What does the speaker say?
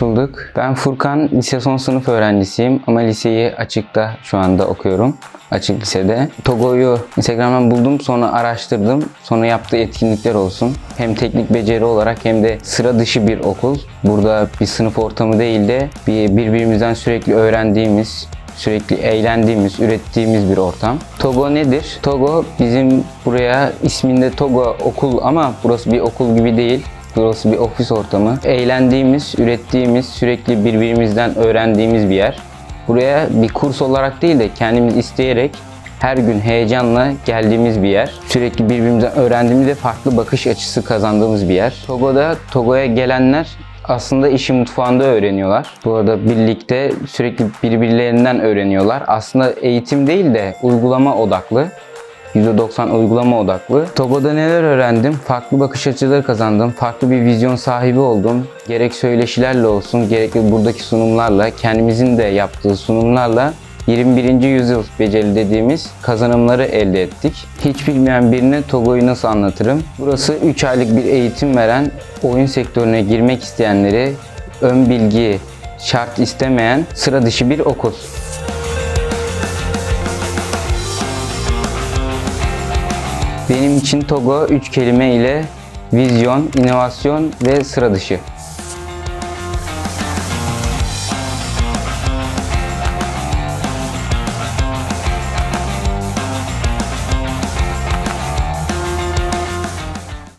Bulduk. Ben Furkan, lise son sınıf öğrencisiyim ama liseyi açıkta şu anda okuyorum. Açık lisede. Togo'yu Instagram'dan buldum, sonra araştırdım. Sonra yaptığı etkinlikler olsun. Hem teknik beceri olarak hem de sıra dışı bir okul. Burada bir sınıf ortamı değil de bir birbirimizden sürekli öğrendiğimiz, sürekli eğlendiğimiz, ürettiğimiz bir ortam. Togo nedir? Togo bizim buraya isminde Togo okul ama burası bir okul gibi değil. Burası bir ofis ortamı. Eğlendiğimiz, ürettiğimiz, sürekli birbirimizden öğrendiğimiz bir yer. Buraya bir kurs olarak değil de kendimiz isteyerek her gün heyecanla geldiğimiz bir yer. Sürekli birbirimizden öğrendiğimizde farklı bakış açısı kazandığımız bir yer. Togo'da, Togo'ya gelenler aslında işi mutfağında öğreniyorlar. Bu arada birlikte sürekli birbirlerinden öğreniyorlar. Aslında eğitim değil de uygulama odaklı. %90 uygulama odaklı. Togo'da neler öğrendim? Farklı bakış açıları kazandım. Farklı bir vizyon sahibi oldum. Gerek söyleşilerle olsun, gerek de buradaki sunumlarla, kendimizin de yaptığı sunumlarla 21. yüzyıl beceri dediğimiz kazanımları elde ettik. Hiç bilmeyen birine Togo'yu nasıl anlatırım? Burası 3 aylık bir eğitim veren, oyun sektörüne girmek isteyenleri ön bilgi şart istemeyen sıra dışı bir okul. Benim için Togo 3 kelime ile vizyon, inovasyon ve sıra dışı.